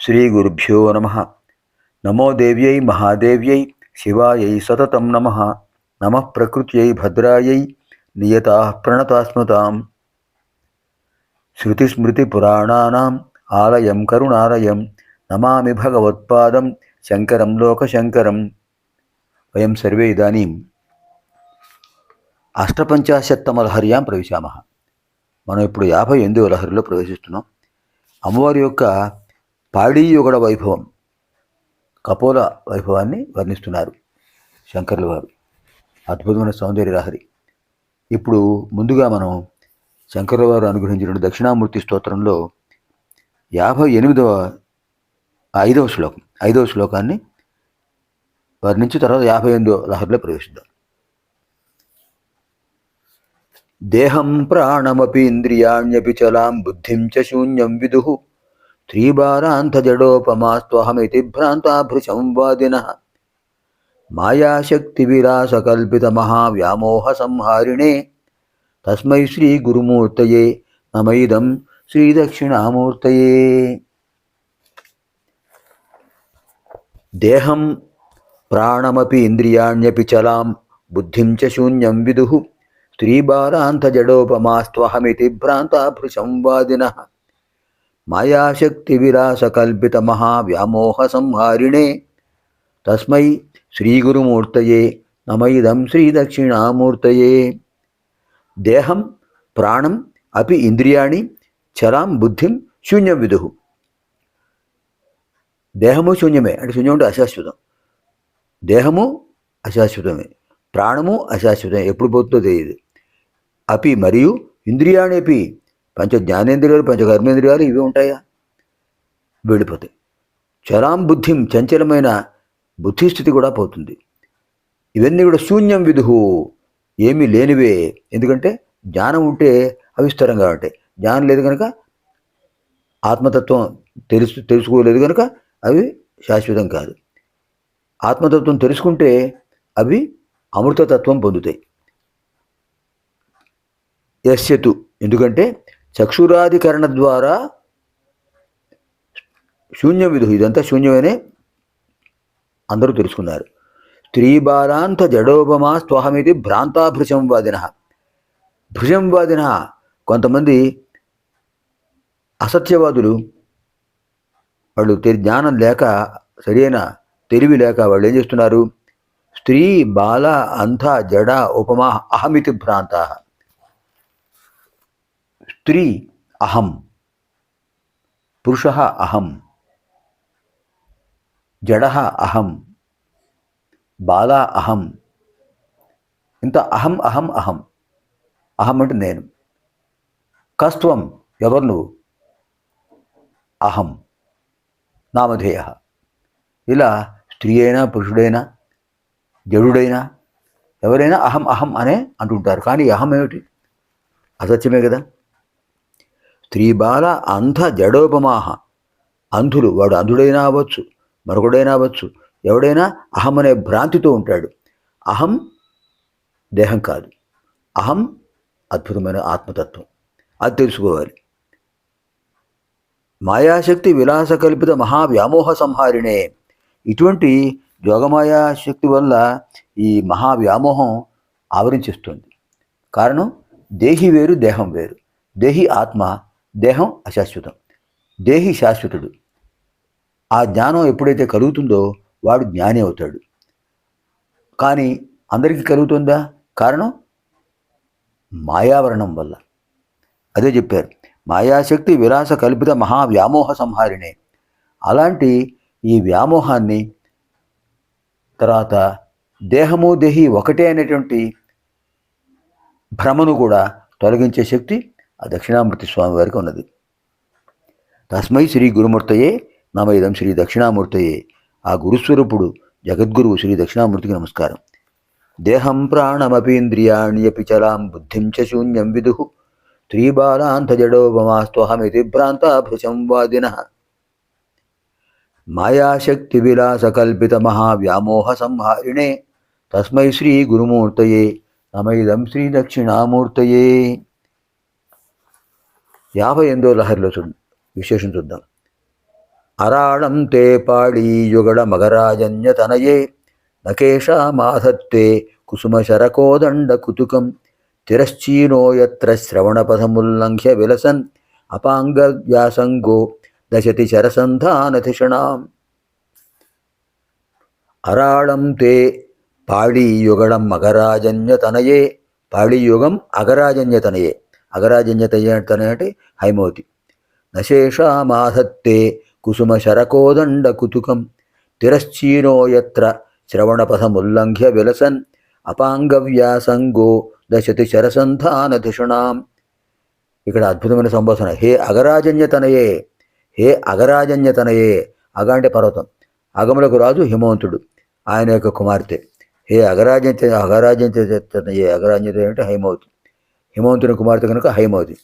శ్రీ గురుభ్యో నమ. నమో దేవ్యై మహాదేవ్యై శివాయై సతతం నమ. నమ ప్రకృత్యై భద్రాయై నియతా ప్రణతాస్మతాం. శృతిస్మృతిపురాణానాం ఆలయం కరుణాలయం నమామి భగవత్పాదం శంకరం లోకశంకరం. వయం సర్వే ఇదానీం. అష్టపంచాశత్తమలహర్యాం ప్రవిశామः. మనం ఇప్పుడు యాభై ఎనిమిదవ లహరిలో ప్రవేశిస్తున్నాం. అమ్మవారి యొక్క పాడీయుగడ వైభవం కపోల వైభవాన్ని వర్ణిస్తున్నారు శంకర్ల వారు. అద్భుతమైన సౌందర్య లహరి. ఇప్పుడు ముందుగా మనం శంకర్ల వారు అనుగ్రహించిన దక్షిణామూర్తి స్తోత్రంలో యాభై ఎనిమిదవ ఐదవ శ్లోకం ఐదవ శ్లోకాన్ని వర్ణించి తర్వాత యాభై ఎనిమిదవ లహరిలో ప్రవేశిద్దాం. దేహం ప్రాణమపి ఇంద్రియాణ్యపి చలాం బుద్ధిం చ శూన్యం విదుః. త్రీబారాంతజడోపమాస్త్వహమితి భ్రాంతాభృశం వాదిన. మాయాశక్తివిలాసకల్పితమహావ్యామోహ సంహారిణే తస్మై శ్రీ గురుమూర్తయే నమైదం శ్రీదక్షిణామూర్తయే. దేహం ప్రాణమపి ఇంద్రియాణ్యపి చలాం బుద్ధిం చ శూన్యం విదు. స్త్రీబాలాంతజడోపమాస్త్వహమితి భ్రాంతాభృశం వాదిన మహావ్యామోహ సంహారిణే తస్మై శ్రీగురుమూర్తయే నమైదం శ్రీదక్షిణామూర్తయే దేహం ప్రాణం అపి ఇంద్రియాణి చరాం బుద్ధిం శూన్యం విదుహు దేహము శూన్యమే అంటే శూన్యం అంటే అశాశ్వతం దేహము అశాశ్వతమే ప్రాణము అశాశ్వతం ఎప్పుడు పోతుందో తెలియదు అపి మరియు ఇంద్రియాణేపి పంచ జ్ఞానేంద్రియాలు పంచ కర్మేంద్రియాలు ఇవి ఉంటాయా? వెళ్ళిపోతాయి. చరాం బుద్ధిం చంచలమైన బుద్ధిస్థితి కూడా పోతుంది. ఇవన్నీ కూడా శూన్యం విదుహు ఏమీ లేనివే. ఎందుకంటే జ్ఞానం ఉంటే అవి స్థిరంగా ఉంటాయి. జ్ఞానం లేదు కనుక ఆత్మతత్వం తెలుసు తెలుసుకోలేదు కనుక అవి శాశ్వతం కాదు. ఆత్మతత్వం తెలుసుకుంటే అవి అమృతతత్వం పొందుతాయి. యస్యతు ఎందుకంటే చక్షురాధికరణ ద్వారా శూన్య విధు ఇదంతా శూన్యమనే అందరూ తెలుసుకున్నారు. స్త్రీ బాలాంత జడోపమా స్వహమితి భ్రాంతాభృశం వాదిన. భృజం వాదిన కొంతమంది అసత్యవాదులు వాళ్ళు జ్ఞానం లేక సరైన తెలివి లేక వాళ్ళు ఏం చేస్తున్నారు? స్త్రీ బాల అంధ జడ ఉపమా అహమితి భ్రాంత. స్త్రీ అహం. పురుష అహం. జడ అహం. బాల అహం. ఇంత అహం అహం అహం. అహం అంటే నేను. కస్త్వం ఎవరు నువ్వు? అహం. నామధేయ. ఇలా స్త్రీ అయినా పురుషుడైనా జడుడైనా ఎవరైనా అహం అహం అనే అంటుంటారు. కానీ అహం ఏమిటి? అసత్యమే కదా. స్త్రీ బాల అంధ జడోపమాహ. అంధులు వాడు అంధుడైనా అవ్వచ్చు మరొకడైనా అవ్వచ్చు ఎవడైనా అహం అనే భ్రాంతితో ఉంటాడు. అహం దేహం కాదు. అహం అద్భుతమైన ఆత్మతత్వం. అది తెలుసుకోవాలి. మాయాశక్తి విలాసకల్పిత మహావ్యామోహ సంహారిణే. ఇటువంటి యోగమాయా శక్తి వల్ల ఈ మహావ్యామోహం ఆవరించేస్తుంది. కారణం దేహి వేరు దేహం వేరు. దేహి ఆత్మ దేహం అశాశ్వతం. దేహి శాశ్వతుడు. ఆ జ్ఞానం ఎప్పుడైతే కలుగుతుందో వాడు జ్ఞాని అవుతాడు. కానీ అందరికీ కలుగుతుందా? కారణం? మాయావరణం వల్ల. అదే చెప్పారు. మాయాశక్తి విలాస కల్పిత మహావ్యామోహ సంహారిణే. అలాంటి ఈ వ్యామోహాన్ని తర్వాత దేహము దేహి ఒకటే అనేటువంటి భ్రమను కూడా తొలగించే శక్తి ఆ దక్షిణామూర్తి స్వామి వారికి ఉన్నది. తస్మై శ్రీ గురుమూర్తయే నమైదం శ్రీ దక్షిణామూర్తయే. ఆ గురుస్వరూపుడు జగద్గురువు శ్రీ దక్షిణామూర్తికి నమస్కారం. దేహం ప్రాణమపీంద్రియాణ్యపి చలాం బుద్ధిం చ శూన్యం విదుః. స్త్రీబాలాంతజడోపమాస్త్వహమితి భ్రాంతాభృశం వాదిన మాయాశక్తి విలాసకల్పిత మహావ్యామోహ సంహారిణే. తస్మై శ్రీ గురుమూర్తయే నమైదం శ్రీ దక్షిణామూర్తయే. యాభై ఎనిమిదో లహరిలో చూ విశేషం చూద్దాం. అరాళం తే పాళీ యుగళ మగరాజన్య తనయే నకేశా మాధత్తే కుసుమ శరకోదండ కుతుకం తిరశ్చీనో ఎత్ర శ్రవణపథముల్లంఘ్య విలసన్ అపాంగ వ్యాసంగో దశతి శరసంధానధిషణాం అరాళం తే పాళీయుగళం మగరాజన్యతనయే పాళీయుగం అగరాజన్యతనయే అగరాజన్యతనయ అంటే హైమవతి. నశేషామాధత్తే కుసుమ శరకోదండ కుతుకం. తిరశ్చీనో యత్ర శ్రవణపథముల్లంఘ్య విలసన్. అపాంగవ్యాసంగో దశతి శరసంధాన శరసంధానధిషణాం ఇక్కడ అద్భుతమైన సంభాషణ. హే అగరాజన్యతనయే హే అగరాజన్యతనయే అగ అంటే పర్వతం. అగములకు రాజు హిమవంతుడు ఆయన యొక్క కుమార్తె. హే అగరాజన్య అగరాజన్యతనయే అగరాజన్యత అంటే హైమవతి. హిమవంతుని కుమార్తె కనుక హైమవతి.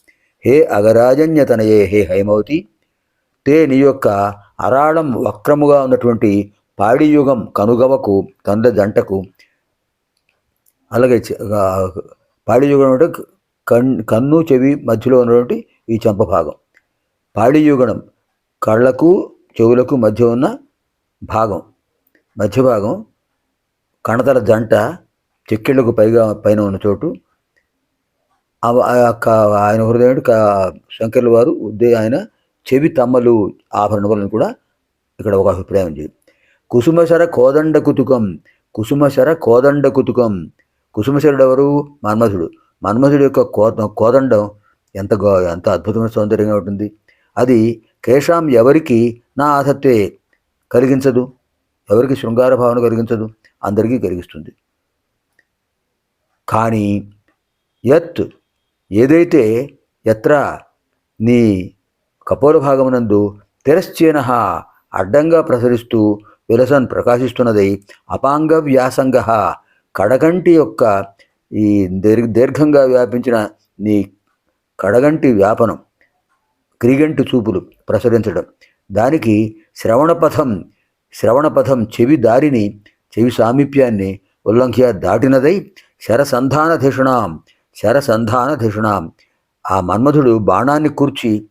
హే అగరాజన్యతనయే హే హైమవతి. తే నీ యొక్క అరాళం వక్రముగా ఉన్నటువంటి పాడియుగం కనుగవకు కంద జంటకు. అలాగే పాడియుగం అంటే కన్ కన్ను చెవి మధ్యలో ఉన్నటువంటి ఈ చెంప భాగం. పాడియుగణం కళ్ళకు చెవులకు మధ్య ఉన్న భాగం. మధ్య భాగం కణతల జంట చెక్కిళ్ళకు పైగా పైన ఉన్న చోటు. ఆయన హృదయం శంకర్ల వారు ఉద్దే ఆయన చెవి తమ్మలు ఆభరణములను కూడా ఇక్కడ ఒక అభిప్రాయం ఉంది కుసుమశర కోదండ కుతుకం కుసుమశర కోదండ కుతుకం. కుసుమశరుడు ఎవరు? మన్మధుడు. మన్మధుడు యొక్క కో కోదండం ఎంత గో ఎంత అద్భుతమైన సౌందర్యంగా ఉంటుంది. అది కేశాం ఎవరికి నా ఆసత్వే కలిగించదు. ఎవరికి శృంగార భావన కలిగించదు. అందరికీ కలిగిస్తుంది. కానీ యత్ ఏదైతే ఎత్ర నీ కపోల భాగమునందు తిరశ్చీన అడ్డంగా ప్రసరిస్తూ విలసన్ ప్రకాశిస్తున్నదై అపాంగ వ్యాసంగ కడగంటి యొక్క ఈ దీర్ఘ దీర్ఘంగా వ్యాపించిన నీ కడగంటి వ్యాపనం క్రిగంటి చూపులు ప్రసరించడం. దానికి శ్రవణపథం శ్రవణపథం చెవి దారిని చెవి సామీప్యాన్ని ఉల్లంఘ్య దాటినదై శరసంధానధిషణాం శరసంధాన ధిషుణాం ఆ మన్మధుడు బాణాన్ని కూర్చి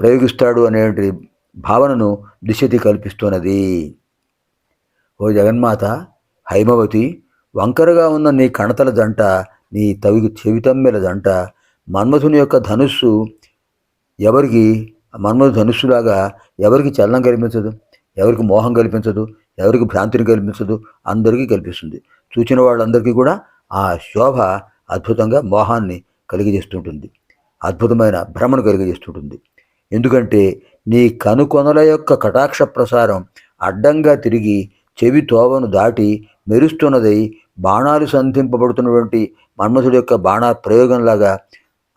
ప్రయోగిస్తాడు అనే భావనను దిశతి కల్పిస్తున్నది. ఓ జగన్మాత హైమవతి వంకరగా ఉన్న నీ కణతల జంట నీ తవి చెవితమ్మెల జంట మన్మధుని యొక్క ధనుస్సు ఎవరికి మన్మధు ధనుస్సులాగా ఎవరికి చలనం కల్పించదు? ఎవరికి మోహం కల్పించదు? ఎవరికి భ్రాంతిని కల్పించదు? అందరికీ కల్పిస్తుంది. చూచిన వాళ్ళందరికీ కూడా ఆ శోభ అద్భుతంగా మోహాన్ని కలిగజేస్తుంటుంది. అద్భుతమైన భ్రమను కలిగజేస్తుంటుంది. ఎందుకంటే నీ కనుకొనల యొక్క కటాక్ష ప్రసారం అడ్డంగా తిరిగి చెవి తోవను దాటి మెరుస్తున్నదై బాణాలు సంధింపబడుతున్నటువంటి మన్మథుడి యొక్క బాణ ప్రయోగంలాగా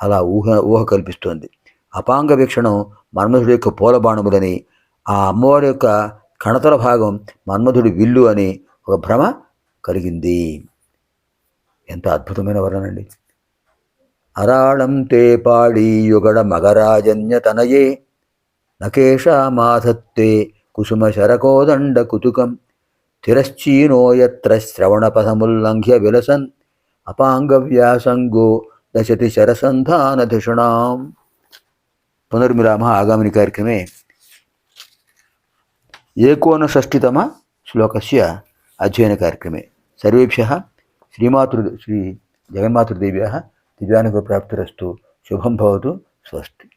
అలా ఊహ ఊహ కల్పిస్తోంది. అపాంగ వీక్షణం మన్మధుడి యొక్క పూల బాణములని ఆ అమ్మవారి యొక్క కణతల భాగం మన్మథుడి విల్లు అని ఒక భ్రమ కలిగింది. ఎంత అద్భుతమైన వర్ణనండి. అరాళం తే పాడీయుగడ మగరాజన్య తనయే నకేశామాధత్తే కుసుమ శరకోదండ కుతుకం తిరశ్చీనోయత్ర శ్రవణపథముల్లంఘ్య విలసన్ అపాంగవ్యాసంగో దశతి శరసంధానధిషణాం పునర్మిరామ ఆగామిని కార్యక్రమే ఏకోనషష్టితమ శ్లోకస్య అధ్యయన కార్యక్రమే. సర్వేభ్య శ్రీమాతృ శ్రీ జగన్మాతృదేవ్య దివ్యానుగ్రహ ప్రాప్తిరస్తు. శుభం భవతు. స్వస్తి.